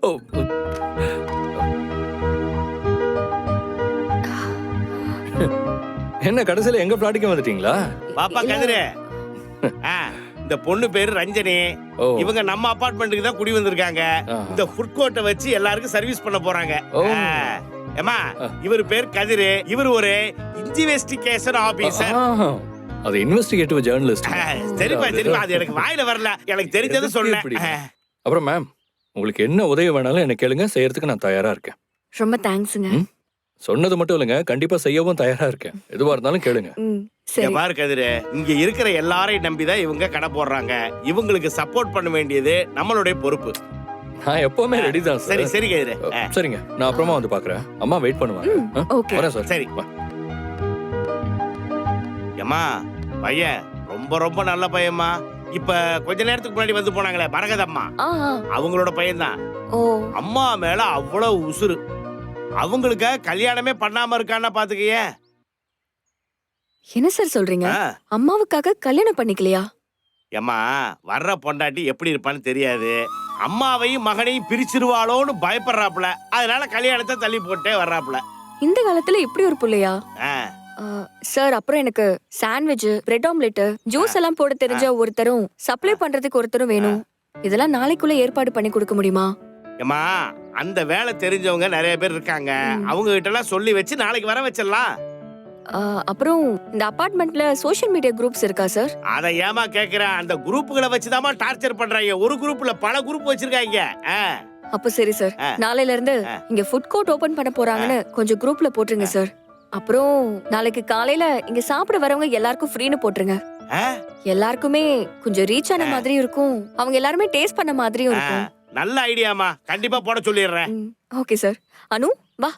ஓ, என்ன கடைசியில எங்க பிளாட்டுக்கு வந்துட்டீங்களா? பாப்பா. கதிரு. ஆ, இந்த பொண்ணு பேரு ரஞ்சனி. இவங்க நம்ம அபார்ட்மெண்ட்டுக்கு தான் குடி வந்திருக்காங்க. இந்த ஃபுட் கோர்ட்டை வச்சு எல்லாருக்கும் சர்வீஸ் பண்ண போறாங்க. ஆ. இவர் பேர் கதிரு. இவர் ஒரு இன்வெஸ்டிகேஷன் ஆபீசர். அது இன்வெஸ்டிகேட்டிவ் ஜேர்னலிஸ்ட் சரிப்பா சரிப்பா அது எனக்கு வாயில வரல. எனக்கு தெரிஞ்சது சொன்னேன். அப்புறம் மேம் உங்களுக்கு என்ன உதவி வேணாலும் என்ன கேளுங்க. செய்யறதுக்கு நான் தயாரா இருக்கேன். ரொம்ப தேங்க்ஸுங்க. சொன்னது மட்டும் இல்லைங்க. கண்டிப்பா செய்யவும் தயாரா இருக்கேன். எதுவா இருந்தாலும் கேளுங்க. பாரு கதிரு. இங்க இருக்கிற எல்லாரையும் நம்பிதான் இவங்க கடை போடுறாங்க. இவங்களுக்கு சப்போர்ட் பண்ண வேண்டியது நம்மளுடைய பொறுப்பு. நான் எப்பவுமே ரெடி தான் சரி சார் கதிரு. சரிங்க. நான் அப்புறமா வந்து பாக்குறேன். அம்மா வெயிட் பண்ணுவாங்க. வரேன் சார் சரி. வா. பையன் ரொம்ப ரொம்ப நல்ல பையன்மா. இப்ப கொஞ்ச நேரத்துக்கு முன்னாடி வந்து போனாங்களே ஆ. அவங்களோட பையன்தான். அம்மா மேல அவ்வளவு உசுரு அவங்களுக்கு கல்யாணமே பண்ணாம இருக்கான்னா பாத்துக்கயே. என்ன சார் சொல்றீங்க. அம்மாவுக்காக கல்யாணம் பண்ணிக்கலையா? ஏம்மா வர்ற பொண்டாட்டி எப்படி இருப்பான்னு தெரியாது. அம்மாவையும் மகனையும் பிரிச்சிருவாளோன்னு பயப்படுறாப்புல. அதனால கல்யாணத்தை தள்ளி போட்டே வர்றாப்புல. இந்த காலத்துல இப்படி ஒரு புள்ளையா? ஆ. சார் அப்புறம் எனக்கு சாண்ட்விச் பிரெட் ஆம்லெட் ஜூஸ் எல்லாம் போட தெரிஞ்ச ஒருத்தரும் சப்ளை பண்றதுக்கு ஒருத்தரும் வேணும். இதெல்லாம் நாளைக்குள்ள ஏற்பாடு பண்ணி கொடுக்க முடியுமா? ஏம்மா அந்த வேலை தெரிஞ்சவங்க நிறைய பேர் இருக்காங்க. அவங்க கிட்ட எல்லாம் சொல்லி வச்சு நாளைக்கு வர வச்சிடலாம். அப்புறம் இந்த அபார்ட்மெண்ட்ல சோஷியல் மீடியா குரூப்ஸ் இருக்கா சார்? அதை ஏமா கேக்குறேன் அந்த குரூப்புகளை வச்சுதாம்மா டார்ச்சர் பண்றாங்க. ஒரு குரூப்ல பல குரூப் வச்சிருக்காங்க. அப்ப சரி சார். நாளையில இருந்து. இங்க ஃபுட் கோர்ட் ஓபன் பண்ண போறாங்கன்னு கொஞ்சம் குரூப்ல போட்டுருங்க சார். அப்புறம் நாளைக்கு காலையில இங்க சாப்பிட வரவங்க எல்லாருக்கும் ஃப்ரீன்னு போட்டுருங்க. எல்லாருக்குமே கொஞ்சம் ரீச் ஆன மாதிரியும் இருக்கும். அவங்க எல்லாருமே டேஸ்ட் பண்ண மாதிரியும் இருக்கும். நல்ல ஐடியாமா கண்டிப்பா போட சொல்லிடுறேன். ஓகே சார் அனு வா.